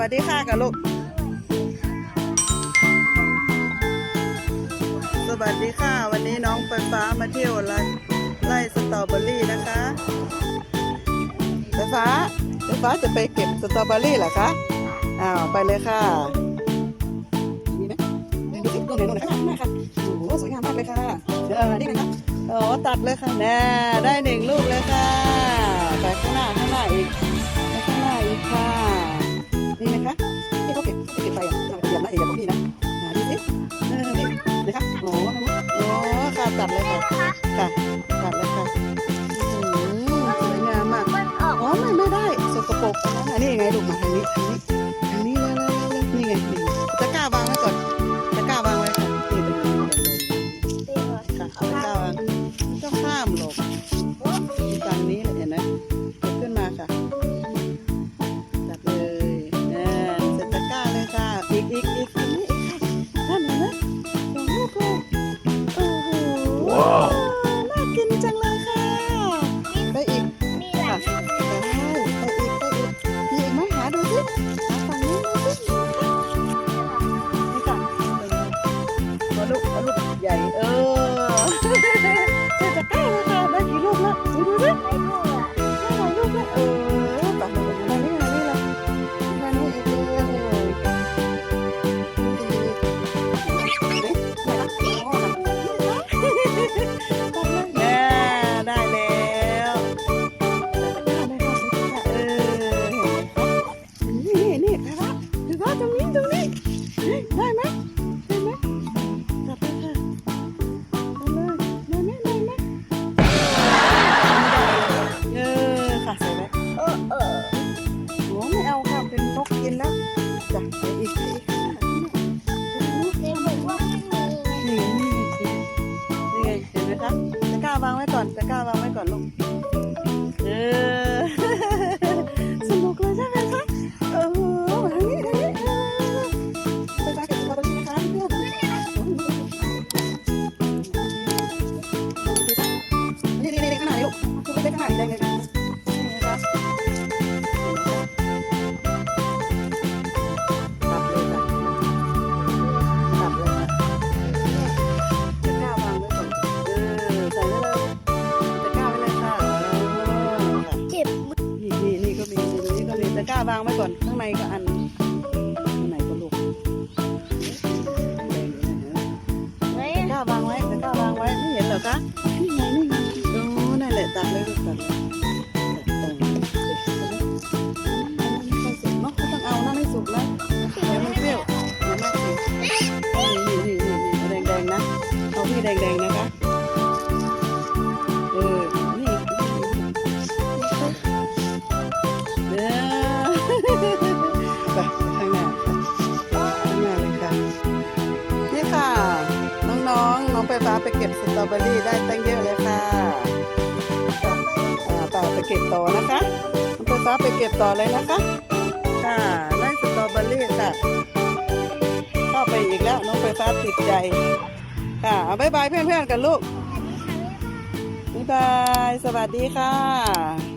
วัสดีค่ะกับลูก สวัสดีค่ะ วันนี้น้องไฟฟ้ามาเที่ยวไร่ไร่สตรอเบอรี่นะคะไฟฟ้าไฟฟ้าจะไปเก็บสตรอเบอรี่เหรอคะ อ้าว ไปเลยค่ะนี่นะดูสิดูหน่อยดูหน่อยข้างหน้าค่ะโอ้โหสวยงามมากเลยค่ะ เออ นี่นะคะโอ้ตัดเลยค่ะแน่ได้หนึ่งลูกเลยค่ะ ไปข้างหน้าข้างหน้าอีกไปข้างหน้าอีกค่ะ ค่ะตัดเลยค่ะค่ะตัดเลยค่ะอื้อหือสวยงามมากมันออกอ๋อไม่ไม่ได้สกปรกอันนี้ยังไงลูกมาทางนี้ทางนี้ทางนี้เลยเลยเลยนี่ไงนี่ตะกร้าวางไว้ก่อนตะกร้าวางไว้ค่ะนี่ตะกร้าวางไว้ค่ะเอาตะกร้าวางไม่ต้องข้ามหรอก ใส่ตะกล้แล้วค่ะได้กี่ลูกแล้วดูดูสิ ก่อนลูกเออสนุกเลยใช่ไหมคะเออทานี้ทานี้ไปตาเก็บตัวตรงนี้นะคะเพื่อนนี่นี่นี่ขนางหน้าลูกคุณไปขนางหน้าได้ไง ก็มีตะกร้าวางไว้ก่อน ข้างในก็อันข้างในก็ลูกแดงอยู่นะไหมตะกร้าวางไว้ตะกร้าวางไว้ไม่เห็นเหรอคะนี่ไงนี่ไงโอ้นั่นแหละตัดเลยลูกตัดเลยตัดตรงไม่สุกเน ค่ะ น้องๆ น้องไปฟ้าไปเก็บสตรอเบอรี่ได้ตั้งเยอะเลยค่ะอ่าไปเก็บต่อนะคะน้องไปฟ้าไปเก็บต่อเลยนะคะ ค่ะไล่สตรอเบอรี่ค่ะเข้าไปอีกแล้วน้องไฟฟ้าติดใจ ค่ะเอาบ๊ายบายเพื่อนๆกันลูกบ๊ายบายสวัสดีค่ะ